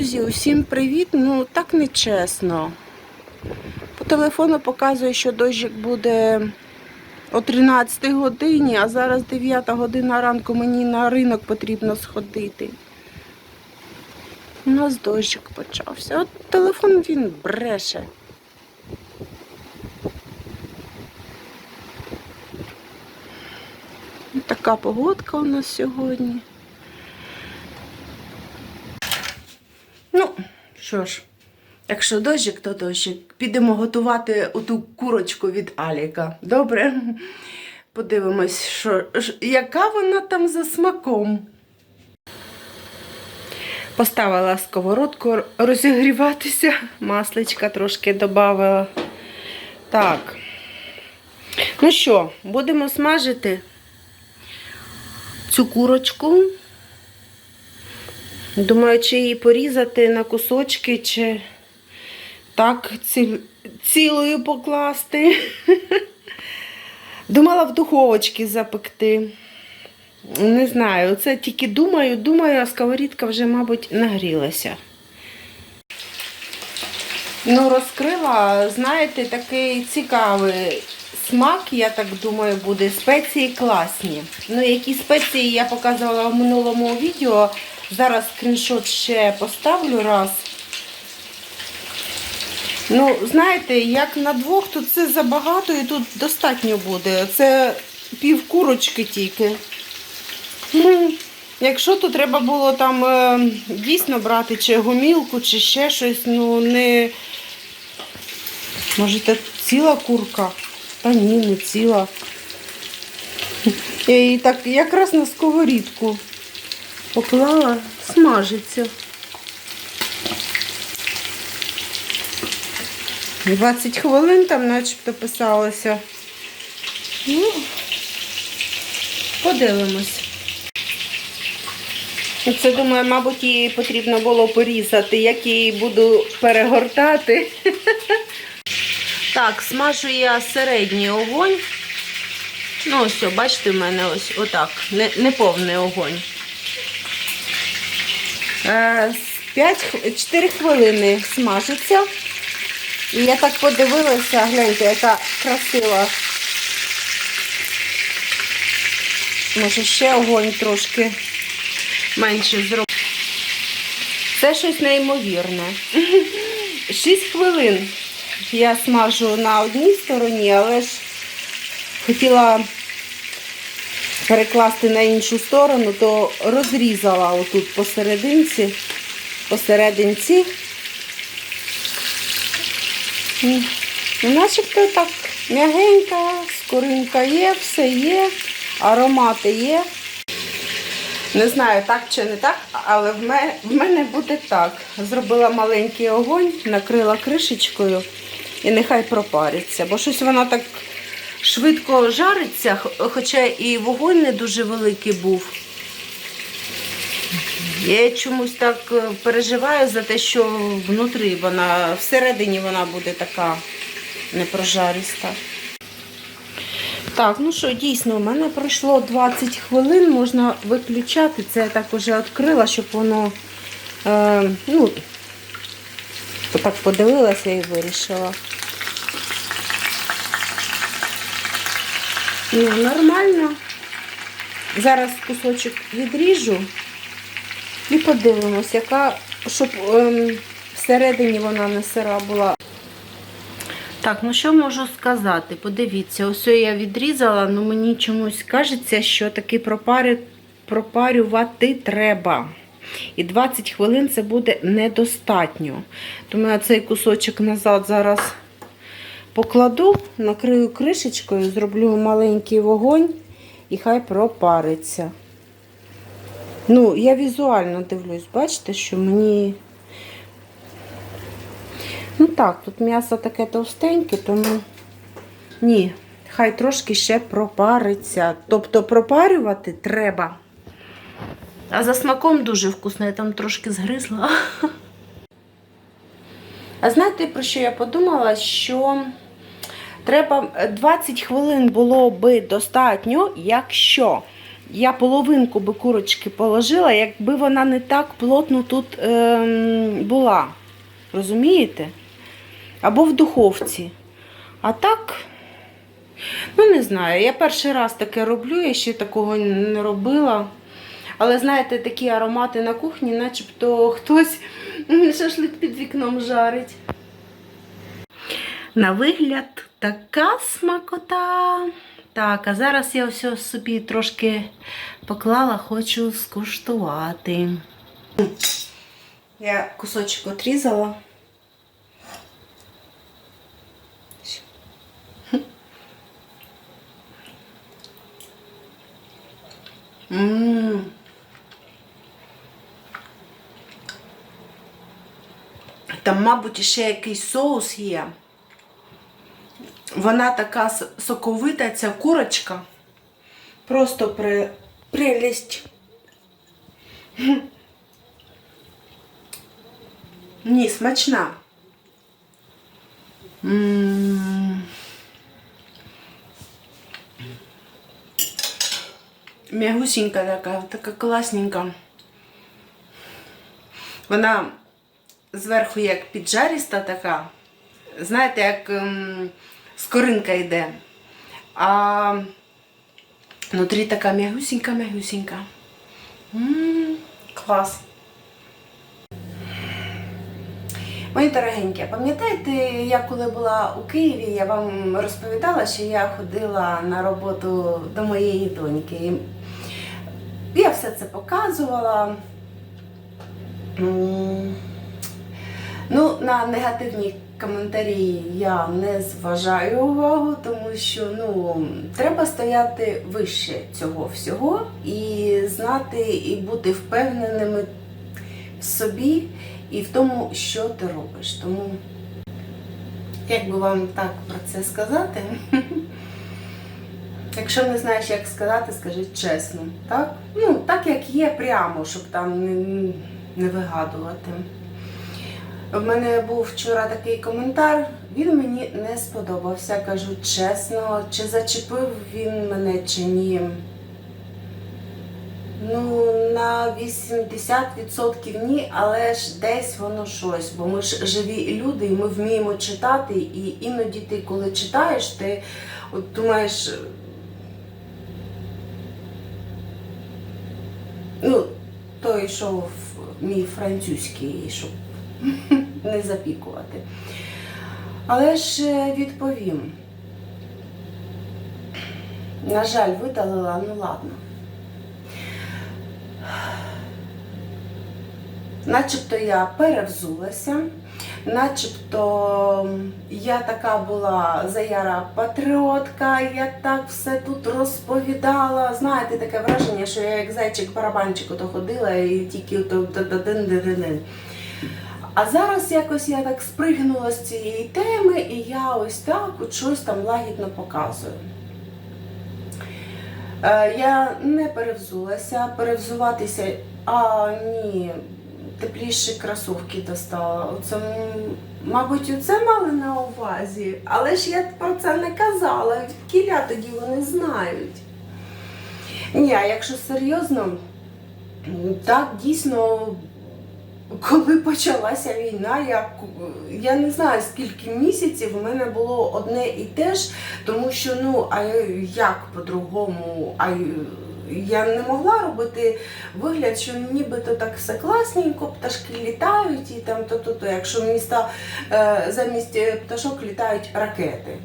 Друзі, усім привіт! Ну так нечесно. По телефону показує, що дощик буде о 13 годині, а зараз 9 година ранку мені на ринок потрібно сходити. У нас дощик почався. От телефон він бреше. Така погодка у нас сьогодні. Ну, що ж, якщо дощик, то дощик. Підемо готувати оту курочку від Аліка. Добре? Подивимось, що, яка вона там за смаком. Поставила сковородку розігріватися, масличка трошки додала. Так. Ну що, будемо смажити цю курочку. Думаю, чи її порізати на кусочки, чи так ці- цілою покласти. Думала в духовочці запекти. Не знаю, це тільки думаю, думаю, а сковорідка вже, мабуть, нагрілася. Ну, розкрила, знаєте, такий цікавий смак, я так думаю, буде. Спеції класні. Ну, які спеції я показувала в минулому відео. Зараз скріншот ще поставлю раз. Ну, знаєте, як на двох, то це забагато і тут достатньо буде. Це пів курочки тільки. Якщо то треба було там е, дійсно брати чи гомілку, чи ще щось, ну не. Може, це ціла курка? Та ні, не ціла. Її так якраз на сковорідку поклала, смажиться. 20 хвилин там начебто писалося. Ну, подивимось. Це, думаю, мабуть, її потрібно було порізати, як її буду перегортати. Так, смажу я середній огонь. Ну, ось, бачите, в мене ось отак, не, не повний огонь. Е, 5, 4 хвилини смажиться. І я так подивилася, гляньте, яка красива. Може, ще огонь трошки менше зробити. Це щось неймовірне. 6 хвилин я смажу на одній стороні, але ж хотіла перекласти на іншу сторону, то розрізала отут посерединці, посерединці. М, Ну, начебто так м'ягенька, скоринка є, все є, аромати є. Не знаю, так чи не так, але в мене буде так. Зробила маленький огонь, накрила кришечкою і нехай пропариться. Бо щось вона так швидко жариться, хоча і вогонь не дуже великий був. Я чомусь так е, переживаю за те, що внутрі вона, всередині вона буде така непрожариста. Так, ну що, дійсно, у мене пройшло 20 хвилин, можна виключати. Це я так уже відкрила, щоб воно, е, ну, так подивилася і вирішила. Ну, нормально. Зараз кусочок відріжу і подивимось, яка, щоб ем, всередині вона не сира була. Так, ну що можу сказати? Подивіться, ось я відрізала, але мені чомусь кажеться, що таки пропарю, пропарювати треба. І 20 хвилин це буде недостатньо. Тому я цей кусочок назад зараз покладу, накрию кришечкою, зроблю маленький вогонь і хай пропариться. Ну, я візуально дивлюсь, бачите, що мені. Ну так, тут м'ясо таке товстеньке, тому ні, хай трошки ще пропариться. Тобто пропарювати треба. А за смаком дуже вкусно, я там трошки згризла. А знаєте, про що я подумала? Що треба 20 хвилин було би достатньо, якщо я половинку би курочки положила, якби вона не так плотно тут ем, була. Розумієте? Або в духовці. А так, ну не знаю, я перший раз таке роблю, я ще такого не робила. Але знаєте, такі аромати на кухні, начебто хтось шашлик під вікном жарить. На вигляд така смакота. Так, а зараз я все собі трошки поклала, хочу скуштувати. Я кусочок отрізала. Ммм. Там, мабуть, ще якийсь соус є. Вона така соковита, ця курочка. Просто при... прелість. Ні, смачна. М. М'ягусінька така, така класненька. Вона зверху як піджаріста така. Знаєте, як ем, скоринка йде. А внутрі така м'ягусінька, м'ягусінька. Клас. Мої дорогенькі, пам'ятаєте, я коли була у Києві, я вам розповідала, що я ходила на роботу до моєї доньки. Я все це показувала. Ну, на негативні коментарі я не зважаю увагу, тому що ну, треба стояти вище цього всього і знати, і бути впевненими в собі і в тому, що ти робиш. Тому, як би вам так про це сказати? Якщо не знаєш, як сказати, скажи чесно. Так? Ну, так як є прямо, щоб там не, вигадувати. В мене був вчора такий коментар, він мені не сподобався, кажу чесно, чи зачепив він мене чи ні. Ну, на 80% ні, але ж десь воно щось, бо ми ж живі люди і ми вміємо читати, і іноді ти, коли читаєш, ти от думаєш. Ну, той, що в- мій французький, щоб не запікувати. Але ж е, відповім. На жаль, видалила, ну ладно. Начебто я перевзулася, начебто я така була заяра патріотка, я так все тут розповідала. Знаєте, таке враження, що я як зайчик барабанчик ходила і тільки А зараз якось я так спригнула з цієї теми, і я ось так от щось там лагідно показую. Е, Я не перевзулася, перевзуватися, а ні, тепліші кросівки достала. Оце, мабуть, оце мали на увазі, але ж я про це не казала. Кіля тоді вони знають. Ні, а якщо серйозно, так дійсно. Коли почалася війна, я, я не знаю скільки місяців у мене було одне і те ж, тому що ну а як по-другому? А я не могла робити вигляд, що нібито так все класненько, пташки літають і там то-то-то, якщо міста е, замість пташок літають ракети.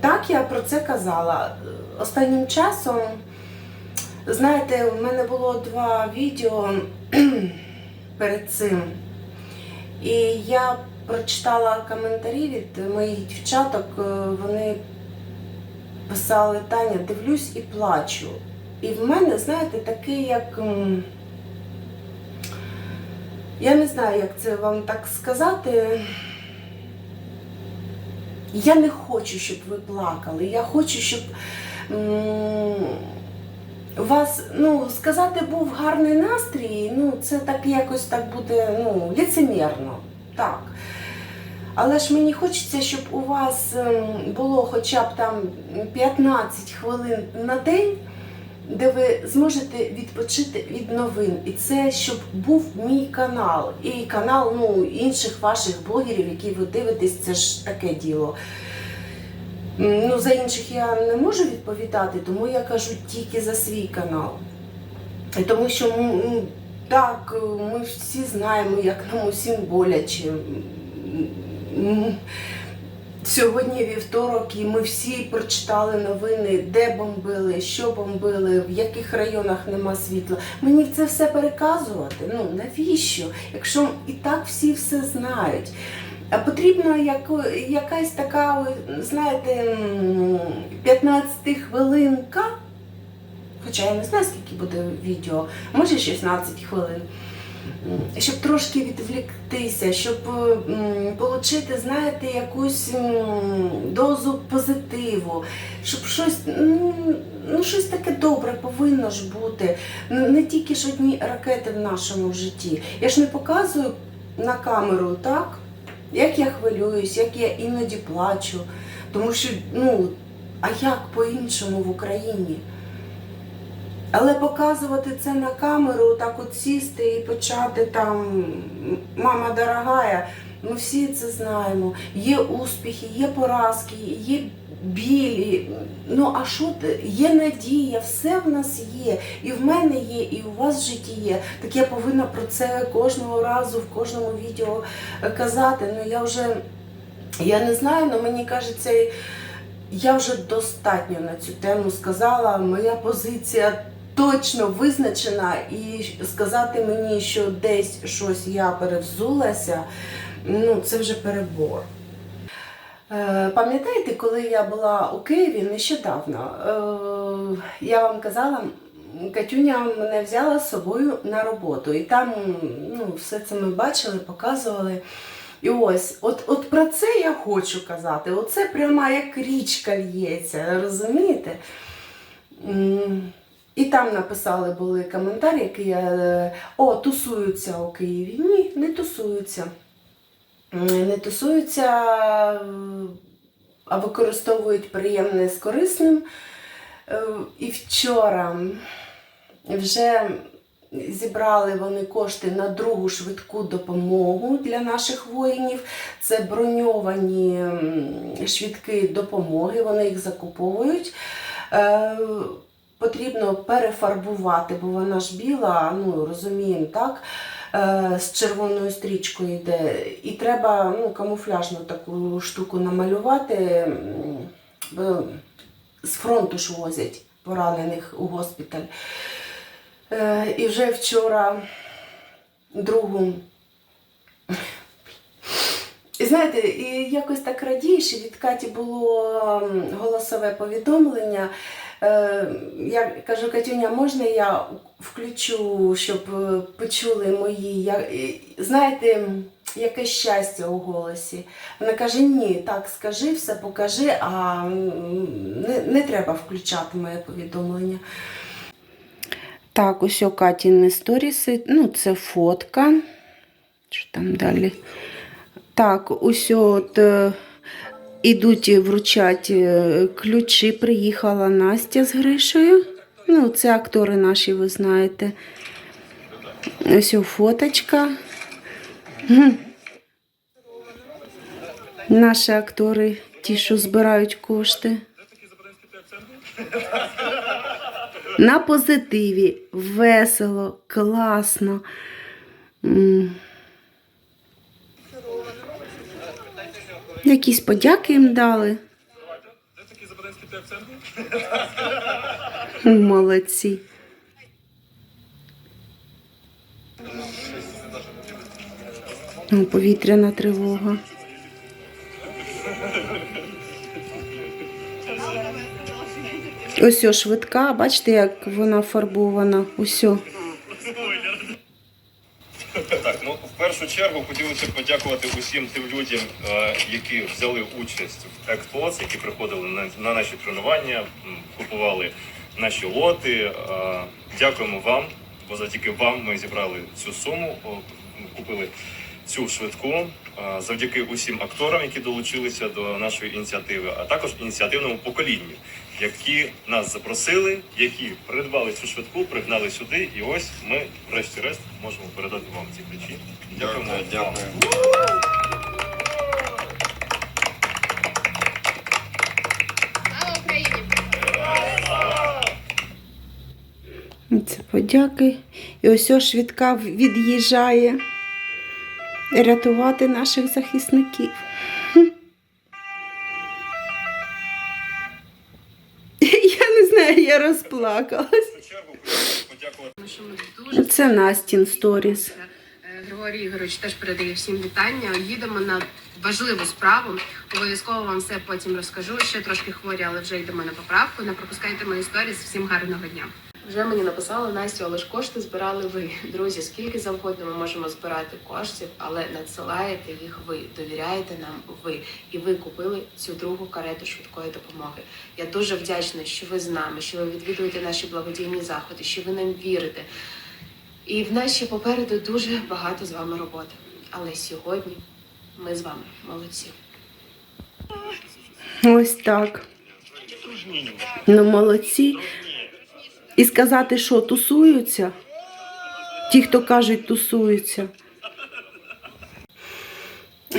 Так я про це казала. Останнім часом, знаєте, у мене було два відео перед цим. І я прочитала коментарі від моїх дівчаток, е, вони писали Таня, дивлюсь і плачу. І в мене, знаєте, такий як. Я не знаю, як це вам так сказати. Я не хочу, щоб ви плакали. Я хочу, щоб у вас, ну, сказати, був гарний настрій, ну, це так якось так буде, ну, ліцемірно. Так. Але ж мені хочеться, щоб у вас ем, було хоча б там 15 хвилин на день де ви зможете відпочити від новин. І це щоб був мій канал, і канал ну, інших ваших блогерів, які ви дивитесь, це ж таке діло. Ну, за інших я не можу відповідати, тому я кажу тільки за свій канал. Тому що так, ми всі знаємо, як нам усім боляче. Сьогодні вівторок, і ми всі прочитали новини, де бомбили, що бомбили, в яких районах нема світла. Мені це все переказувати. Ну навіщо? Якщо і так всі все знають. Потрібна якась така, знаєте, м, 15 хвилинка. Хоча я не знаю, скільки буде відео, може 16 хвилин. Щоб трошки відвліктися, щоб отримати, знаєте, якусь дозу позитиву, щоб щось, ну, щось таке добре повинно ж бути. Не тільки ж одні ракети в нашому житті. Я ж не показую на камеру, так? Як я хвилююсь, як я іноді плачу. Тому що, ну, а як по-іншому в Україні? Але показувати це на камеру, так от сісти і почати там мама дорогая, ми всі це знаємо. Є успіхи, є поразки, є білі. Ну а що? Є надія, все в нас є. І в мене є, і у вас в житті є. Так я повинна про це кожного разу в кожному відео казати. Ну я вже я не знаю, але мені кажеться. Я вже достатньо на цю тему сказала. Моя позиція точно визначена, і сказати мені, що десь щось я перевзулася, ну це вже перебор. Е, Пам'ятаєте, коли я була у Києві нещодавно, е, я вам казала, Катюня мене взяла з собою на роботу, і там ну, все це ми бачили, показували. І ось, от, от про це я хочу казати. Оце прямо як річка л'ється, розумієте? І там написали були коментарі, які я. е, О, тусуються у Києві. Ні, не тусуються. М, Не тусуються, е, а використовують приємне з корисним. Е, І вчора вже зібрали вони кошти на другу швидку допомогу для наших воїнів. Це броньовані швидкі допомоги, вони їх закуповують. Е, Потрібно перефарбувати, бо вона ж біла, ну розуміємо, так? Е, З червоною стрічкою йде. І треба ну, камуфляжну таку штуку намалювати. З фронту ж возять поранених у госпіталь. Е, І вже вчора другу. І знаєте, і якось так радієш, від Каті було голосове повідомлення. Е, Я кажу, Катюня, можна я включу, щоб е, почули мої. Я, знаєте, яке щастя у голосі. Вона каже: ні, так скажи, все покажи, а не, не треба включати моє повідомлення. Так, ось у Катіни сторіси. Ну, це фотка. Що там далі? Так, ось от е, ідуть вручать е, ключі. Приїхала Настя з Гришею. Ну, це актори наші, ви знаєте. Ось фоточка. Наші актори, ті, що збирають кошти. На позитиві, весело, класно. Якісь подяки їм дали. Молодці. О, повітряна тривога. Ось о, швидка, бачите, як вона фарбована. Ось. о. Так, ну в першу чергу хотілося б подякувати усім тим людям, е, які взяли участь в Експос, які приходили на, на наші тренування, купували наші лоти. Е, Дякуємо вам, бо завдяки вам ми зібрали цю суму, купили цю швидку. Е, Завдяки усім акторам, які долучилися до нашої ініціативи, а також ініціативному поколінню, які нас запросили, які придбали цю швидку, пригнали сюди, і ось ми, врешті-решт, можемо передати вам ці ключі. Дякуємо. Дякую, Слава Україні! Це подяки. І ось ось швидка від'їжджає рятувати наших захисників. Дуже Це Настін сторіс. Е, Григорій Ігорович теж передає всім вітання. Їдемо на важливу справу. Обов'язково вам все потім розкажу. Ще трошки хворі, але вже йдемо на поправку. Не пропускайте мої сторіс. Всім гарного дня. Вже мені написали Настю, але ж кошти збирали ви. Друзі, скільки завгодно ми можемо збирати коштів, але надсилаєте їх ви, довіряєте нам ви. І ви купили цю другу карету швидкої допомоги. Я дуже вдячна, що ви з нами, що ви відвідуєте наші благодійні заходи, що ви нам вірите. І в нас ще попереду дуже багато з вами роботи. Але сьогодні ми з вами молодці. Ось так. Ну, молодці. І сказати, що тусуються. Ті, хто кажуть, тусуються.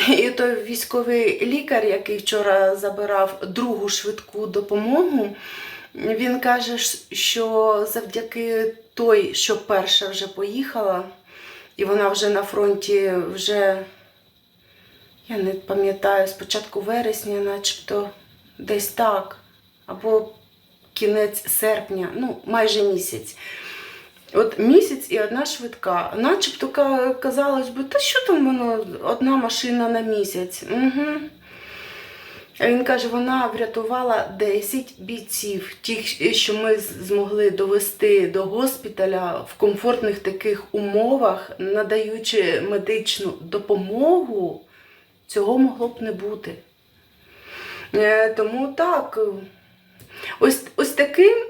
І той військовий лікар, який вчора забирав другу швидку допомогу, він каже, що завдяки той, що перша вже поїхала, і вона вже на фронті вже, я не пам'ятаю, спочатку вересня, начебто десь так, або кінець серпня, ну, майже місяць. От місяць і одна швидка. Начебто казалось би, та що там воно, одна машина на місяць. Угу. А він каже, вона врятувала 10 бійців, тих, що ми змогли довести до госпіталя в комфортних таких умовах, надаючи медичну допомогу, цього могло б не бути. Е, Тому так, ось, ось таким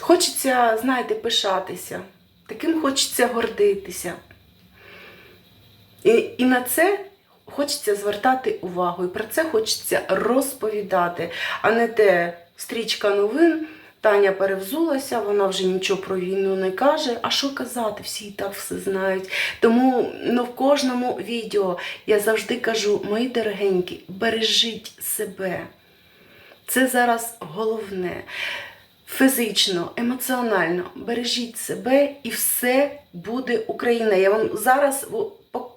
хочеться, знаєте, пишатися, таким хочеться гордитися. І, і на це хочеться звертати увагу, і про це хочеться розповідати, а не те стрічка новин. Таня перевзулася, вона вже нічого про війну не каже. А що казати? Всі і так все знають. Тому ну, в кожному відео я завжди кажу, мої дорогенькі, бережіть себе. Це зараз головне. Фізично, емоціонально бережіть себе і все буде Україна. Я вам зараз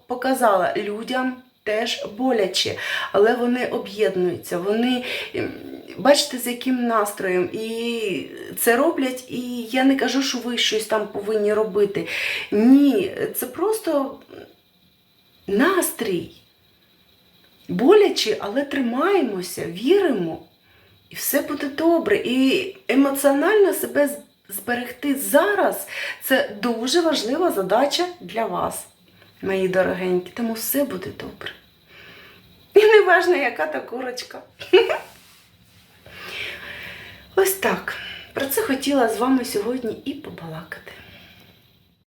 показала людям теж боляче, але вони об'єднуються. Вони ем, бачите, з яким настроєм. І це роблять. І я не кажу, що ви щось там повинні робити. Ні, це просто настрій. Боляче, але тримаємося, віримо. І все буде добре. І емоціонально себе зберегти зараз це дуже важлива задача для вас, мої дорогенькі. Тому все буде добре. І не важно, яка та курочка. Ось так. Про це хотіла з вами сьогодні і побалакати.